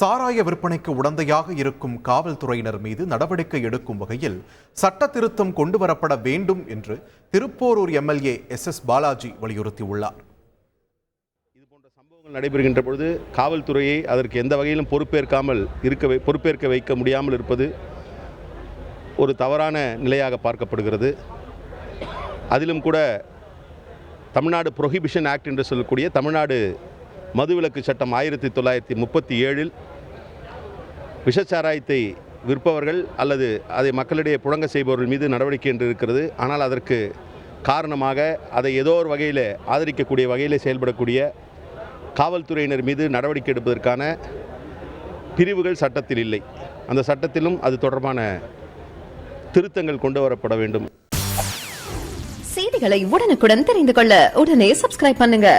சாராய விற்பனைக்கு உடந்தையாக இருக்கும் காவல்துறையினர் மீது நடவடிக்கை எடுக்கும் வகையில் சட்ட திருத்தம் கொண்டுவரப்பட வேண்டும் என்று Thiruporur MLA S S Balaji வலியுறுத்தியுள்ளார். இது சம்பவங்கள் நடைபெறுகின்ற பொழுது காவல்துறையை அதற்கு எந்த வகையிலும் பொறுப்பேற்காமல் இருக்க பொறுப்பேற்க வைக்க முடியாமல் இருப்பது ஒரு தவறான நிலையாக பார்க்கப்படுகிறது. அதிலும் கூட தமிழ்நாடு ப்ரொஹிபிஷன் ஆக்ட் என்று சொல்லக்கூடிய தமிழ்நாடு மதுவிலக்கு சட்டம் ஆயிரத்தி தொள்ளாயிரத்தி முப்பத்தி ஏழில் விஷச்சாராயத்தை விற்பவர்கள் அல்லது அதை மக்களிடையே புழங்க செய்பவர்கள் மீது நடவடிக்கை என்று இருக்கிறது. ஆனால் அதற்கு காரணமாக அதை ஏதோ ஒரு வகையில் ஆதரிக்கக்கூடிய வகையில் செயல்படக்கூடிய காவல்துறையினர் மீது நடவடிக்கை எடுப்பதற்கான பிரிவுகள் சட்டத்தில் இல்லை. அந்த சட்டத்திலும் அது தொடர்பான திருத்தங்கள் கொண்டு வரப்பட வேண்டும். செய்திகளை உடனுக்குடன் தெரிந்து கொள்ள உடனே சப்ஸ்கிரைப் பண்ணுங்க.